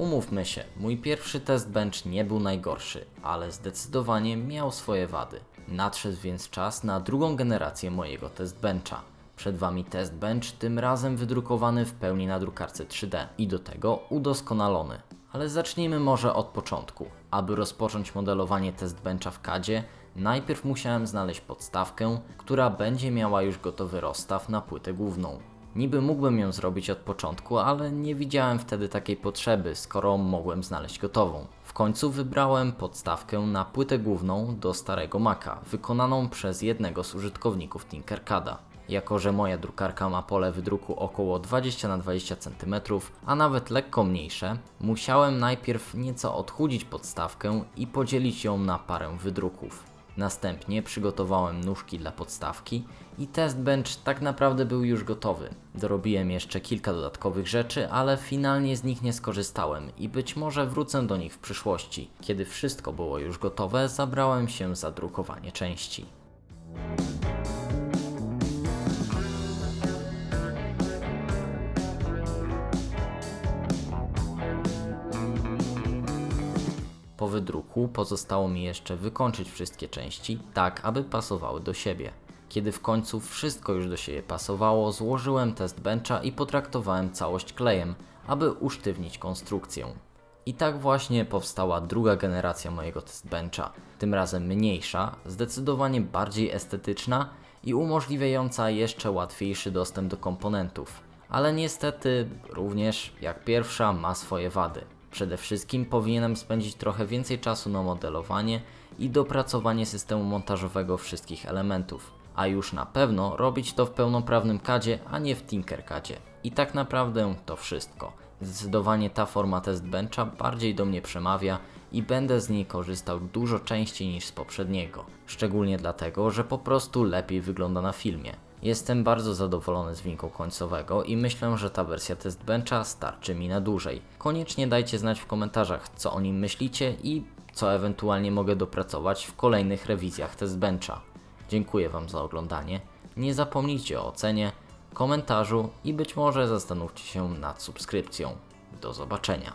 Umówmy się, mój pierwszy test bench nie był najgorszy, ale zdecydowanie miał swoje wady. Nadszedł więc czas na drugą generację mojego test bencha. Przed Wami test bench, tym razem wydrukowany w pełni na drukarce 3D i do tego udoskonalony. Ale zacznijmy może od początku. Aby rozpocząć modelowanie test bencha w CADzie, najpierw musiałem znaleźć podstawkę, która będzie miała już gotowy rozstaw na płytę główną. Niby mógłbym ją zrobić od początku, ale nie widziałem wtedy takiej potrzeby, skoro mogłem znaleźć gotową. W końcu wybrałem podstawkę na płytę główną do starego Maca, wykonaną przez jednego z użytkowników Tinkercada. Jako, że moja drukarka ma pole wydruku około 20 na 20 cm, a nawet lekko mniejsze, musiałem najpierw nieco odchudzić podstawkę i podzielić ją na parę wydruków. Następnie przygotowałem nóżki dla podstawki i test bench tak naprawdę był już gotowy. Dorobiłem jeszcze kilka dodatkowych rzeczy, ale finalnie z nich nie skorzystałem i być może wrócę do nich w przyszłości. Kiedy wszystko było już gotowe, zabrałem się za drukowanie części. Po wydruku pozostało mi jeszcze wykończyć wszystkie części, tak aby pasowały do siebie. Kiedy w końcu wszystko już do siebie pasowało, złożyłem test bencha i potraktowałem całość klejem, aby usztywnić konstrukcję. I tak właśnie powstała druga generacja mojego test bencha, tym razem mniejsza, zdecydowanie bardziej estetyczna i umożliwiająca jeszcze łatwiejszy dostęp do komponentów. Ale niestety również, jak pierwsza, ma swoje wady. Przede wszystkim powinienem spędzić trochę więcej czasu na modelowanie i dopracowanie systemu montażowego wszystkich elementów, a już na pewno robić to w pełnoprawnym CADzie, a nie w Tinkercadzie. I tak naprawdę to wszystko. Zdecydowanie ta forma test bardziej do mnie przemawia i będę z niej korzystał dużo częściej niż z poprzedniego. Szczególnie dlatego, że po prostu lepiej wygląda na filmie. Jestem bardzo zadowolony z wyniku końcowego i myślę, że ta wersja test bencha starczy mi na dłużej. Koniecznie dajcie znać w komentarzach, co o nim myślicie i co ewentualnie mogę dopracować w kolejnych rewizjach test bencha. Dziękuję Wam za oglądanie. Nie zapomnijcie o ocenie, komentarzu i być może zastanówcie się nad subskrypcją. Do zobaczenia.